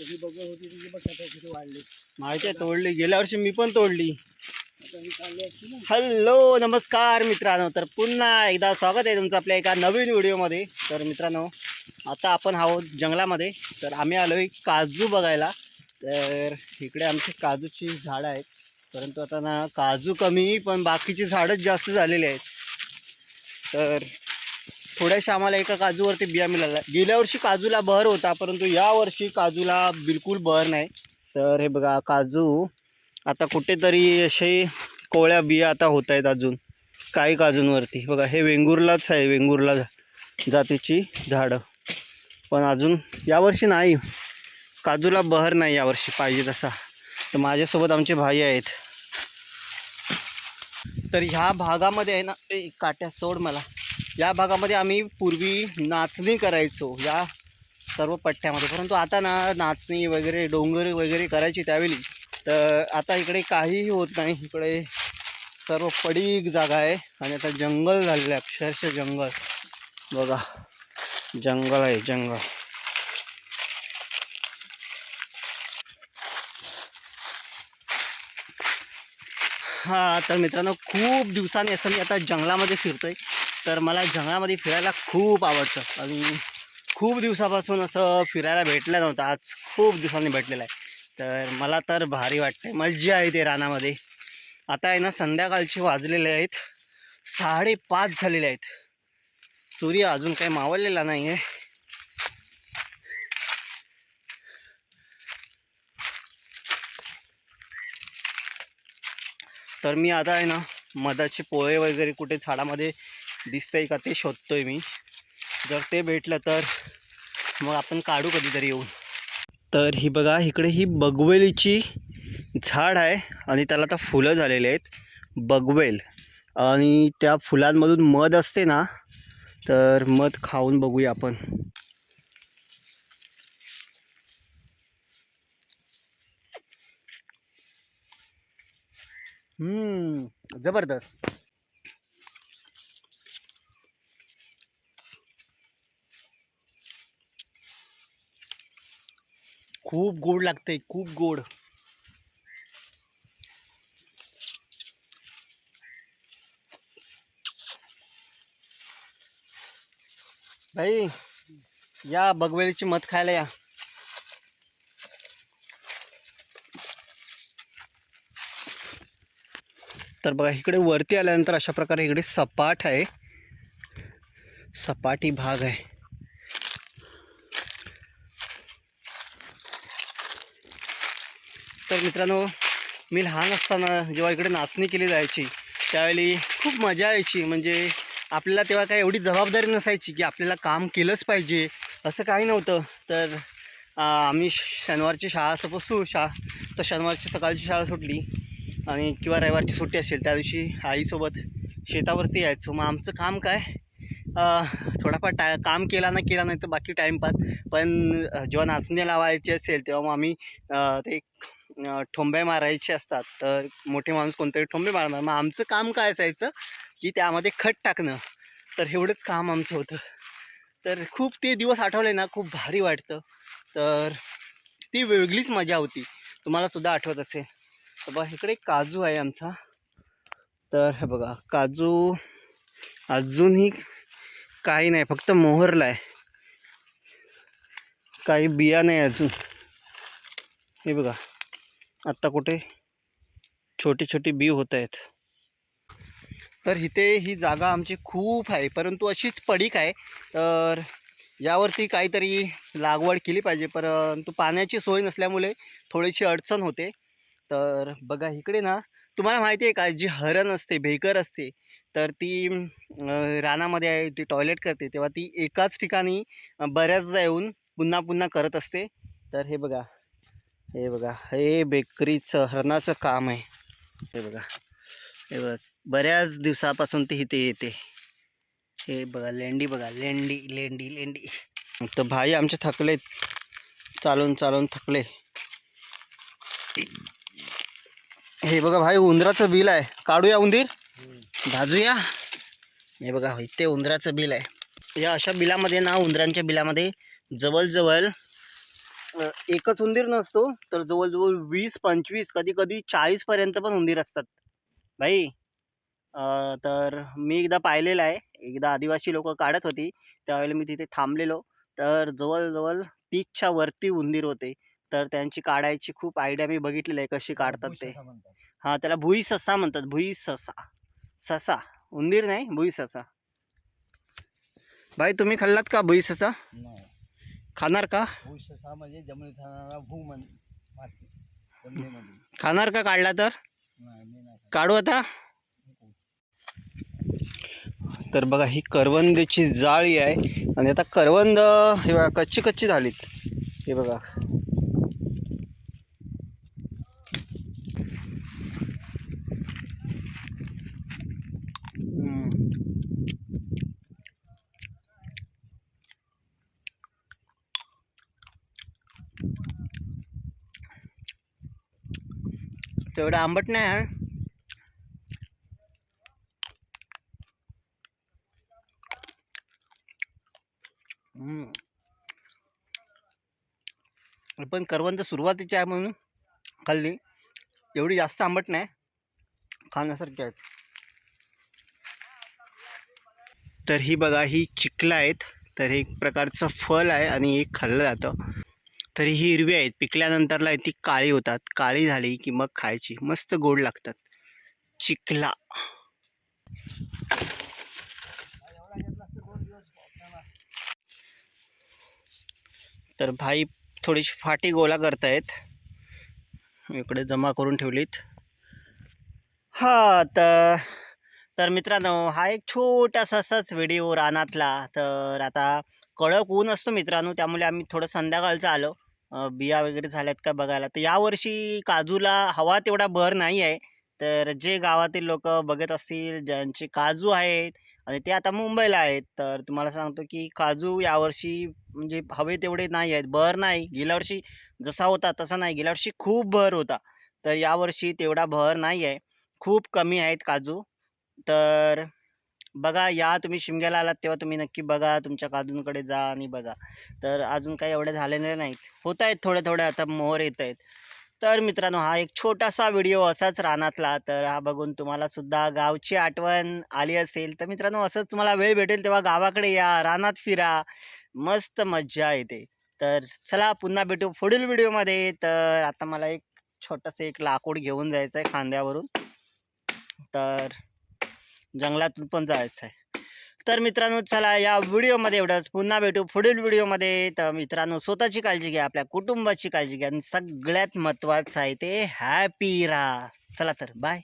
होती किती वाढली. माहिती आहे तोडली. गेल्या वर्षी मी पण तोडली. आता ही काढली असती ना. हॅलो नमस्कार मित्रांनो. तर पुन्हा एकदा स्वागत आहे तुमचं आपल्या एका नवीन व्हिडिओमध्ये. तर मित्रांनो आता आपण आहोत जंगलामध्ये. तर आम्ही आलो आहे काजू बघायला. तर इकडे आमची काजूची झाडं आहेत. परंतु आता ना काजू कमी पण बाकीची झाडंच जास्त झालेली आहेत. तर थोड्याशा आम्हाला एका काजूवरती बिया मिळाल्या. गेल्या वर्षी काजूला बहर होता परंतु यावर्षी काजूला बिलकुल बहर नाही. तर हे बघा काजू आता कुठेतरी असे कोवळ्या बिया आता होत आहेत अजून काही काजूंवरती. बघा हे वेंगुर्लाच आहे वेंगुर्ला जातीची झाडं. पण अजून यावर्षी नाही. काजूला बहर नाही यावर्षी पाहिजे तसा. तर माझ्यासोबत आमचे भाई आहेत. तर ह्या भागामध्ये आहे ना काट्या सोड मला. या भागामध्ये आम्ही पूर्वी नाचणी करायचो या सर्व पट्ट्यामध्ये. परंतु आता ना नाचणी वगैरे डोंगर वगैरे करायची त्यावेळी तर आता इकडे काहीही होत नाही. इकडे सर्व पडीक जागा आहे आणि आता जंगल झालेलं आहे अक्षरशः जंगल. बघा जंगल आहे जंगल. हां तर मित्रांनो खूप दिवसांनी असं मी आता जंगलामध्ये फिरतो आहे तर मला जंगलामध्ये फिरायला खूप आवडतं. आणि खूप दिवसापासून असं फिरायला भेटलं नव्हतं. आज खूप दिवसांनी भेटलेलं आहे. तर मला तर भारी वाटते मज्जा आहे ते रानामध्ये. आता आहे ना संध्याकाळचे वाजलेले आहेत. साडेपाच झालेले आहेत. सूर्य अजून काही मावळलेला नाही आहे तर मी आता आहे ना मधाचे पोळे वगैरे कुठे झाडामध्ये दिसतंय का ते शोधतोय मी. जर ते भेटलं तर मग आपण काढू कधीतरी येऊन. तर ही बघा इकडे ही बगवेलीची झाड आहे आणि त्याला आता फुलं झालेली आहेत. बगवेल. आणि त्या फुलांमधून मध असते ना तर मध खाऊन बघूया आपण. जबरदस्त. खूप गोड लागते खूप गोड. भाई या बगवेलीची मध खायला या. तर बघा इकडे वरती आल्यानंतर अशा प्रकारे इकडे सपाट आहे. सपाटी भाग आहे. तर मित्रांनो मी लहान असताना जेव्हा इकडे नाचणी केली जायची त्यावेळी खूप मजा यायची. म्हणजे आपल्याला तेव्हा काही एवढी जबाबदारी नसायची की आपल्याला काम केलंच पाहिजे असं काही नव्हतं. तर आम्ही शनिवारची शाळा असं बसू शा तर शनिवारची सकाळची शाळा सुटली. आणि किंवा रविवारची सुट्टी असेल त्या दिवशी आईसोबत शेतावरती यायचो. मग आमचं काम काय? थोडाफार टा काम केला ना केला नाही तर बाकी टाईमपास पण जेव्हा नाचणी लावायची असेल तेव्हा मग आम्ही ते ठोंबे मारायचे असतात. तर मोठे माणूस कोणतरी ठोंबे मारणार. मग आमचं काम काय असायचं की त्यामध्ये खत टाकणं. तर एवढंच काम आमचं होतं. तर खूप ते दिवस आठवले ना खूप भारी वाटतं. तर ती वेगळीच मजा होती. तुम्हाला सुद्धा आठवत असेल. तर बघा इकडे काजू आहे आमचा. तर हे बघा काजू अजूनही काही नाही फक्त मोहरला आहे. काही बिया नाही अजून. हे बघा. आत्ता कुठे छोटी छोटी बी होत आहेत. तर इथे ही जागा आमची खूप आहे परंतु अशीच पडीक आहे. तर यावरती काहीतरी लागवड केली पाहिजे परंतु पाण्याची सोय नसल्यामुळे थोडीशी अडचण होते. तर बघा इकडे ना तुम्हाला माहिती आहे का जी हरण असते भेकर असते तर ती रानामध्ये आहे ती टॉयलेट करते तेव्हा ती एकाच ठिकाणी बऱ्याचदा येऊन पुन्हा पुन्हा करत असते. तर हे बघा हे बघा हे बेकरीचं हरणाचं काम आहे. हे बघा हे बघा बऱ्याच दिवसापासून ते इथे येते. हे बघा लेंडी बघा लेंडी लेंडी लेंडी. तर भाई आमचे थकले चालून चालून थकले. हे बघा भाई उंदराचं बिल आहे. काढूया उंदीर? भाजूया. हे बघा इथे उंदराचं बिल आहे. या अशा बिलामध्ये ना उंदरांच्या बिलामध्ये जवळजवळ एकच उंदीर नसतो तर जवळजवळ वीस पंचवीस कधी कधी चाळीसपर्यंत पण उंदीर असतात. भाई तर मी एकदा पाहिलेलं आहे. एकदा आदिवासी लोक काढत होती. त्यावेळेला मी तिथे थांबलेलो. तर जवळजवळ तीसच्या वरती उंदीर होते. तर त्यांची काढायची खूप आयडिया मी बघितलेली आहे कशी काढतात ते. हां त्याला भुई ससा म्हणतात. भुई ससा. ससा उंदीर नाही भुई ससा भाई तुम्ही खाल्लात का भुई ससा नाही. खाणार का? म्हणजे जमिनीत राहणारा भू म्हण माती जमिनीमध्ये खाणार का काढला तर? नाही मी नाही खात. काढू आता. तर बघा ही करवंदीची जाळी आहे. आणि आता करवंद हे बघा कच्ची कच्ची झालीत. हे बघा. तेवढं आंबट नाही आहे. पण करवंद सुरुवातीची आहे म्हणून खाल्ली. एवढी जास्त आंबट नाही. खाण्यासारखी आहेत. तर ही बघा ही चिखलं आहेत. तर हे एक प्रकारचं फळ आहे आणि हे खाल्लं जातं. तर ही हिरवी आहेत. पिकल्यानंतरला ती काळी होतात. काळी झाली की मग खायची. मस्त गोड लागतात. चिखला. तर भाई थोडीशी फाटी गोला करतायत. इकडे जमा करून ठेवलीत. हा तर तर मित्रांनो हा एक छोटासा असाच व्हिडिओ रानातला. तर आता कडक ऊन असतो मित्रांनो. त्यामुळे आम्ही थोडं संध्याकाळचं आलो. बिया वगैरे झाल्यात का बघायला? तर यावर्षी काजूला हवा तेवढा भर नाही आहे. तर जे गावातील लोक बघत असतील ज्यांचे काजू आहेत आणि ते आता मुंबईला आहेत तर तुम्हाला सांगतो की काजू यावर्षी म्हणजे हवे तेवढे नाही आहेत. भर नाही. गेल्या वर्षी जसा होता तसा नाही. गेल्या वर्षी खूप भर होता. तर यावर्षी तेवढा भर नाही आहे. खूप कमी आहेत काजू. तर बघा या तुम्ही शिमग्याला आलात तेव्हा तुम्ही नक्की बघा तुमच्या काजूंकडे जा आणि बघा. तर अजून काही एवढे झालेले नाहीत. होत आहेत थोडे थोडे आता मोहर येत आहेत. तर मित्रांनो हा एक छोटासा व्हिडिओ असाच रानातला तर हा बघून तुम्हाला सुद्धा गावची आठवण आली असेल. तर मित्रांनो असंच तुम्हाला वेळ भेटेल तेव्हा गावाकडे या रानात फिरा. मस्त मज्जा येते. तर चला पुन्हा भेटू पुढील व्हिडिओमध्ये. तर आता मला एक छोटंसं एक लाकूड घेऊन जायचं आहे खांद्यावरून. तर जंगलातून पण जायचं आहे. तर मित्रांनो चला या व्हिडिओमध्ये एवढंच. पुन्हा भेटू पुढील व्हिडिओमध्ये. तर मित्रांनो स्वतःची काळजी घ्या आपल्या कुटुंबाची काळजी घ्या. आणि सगळ्यात महत्त्वाचं आहे ते हॅपी राहा. चला तर बाय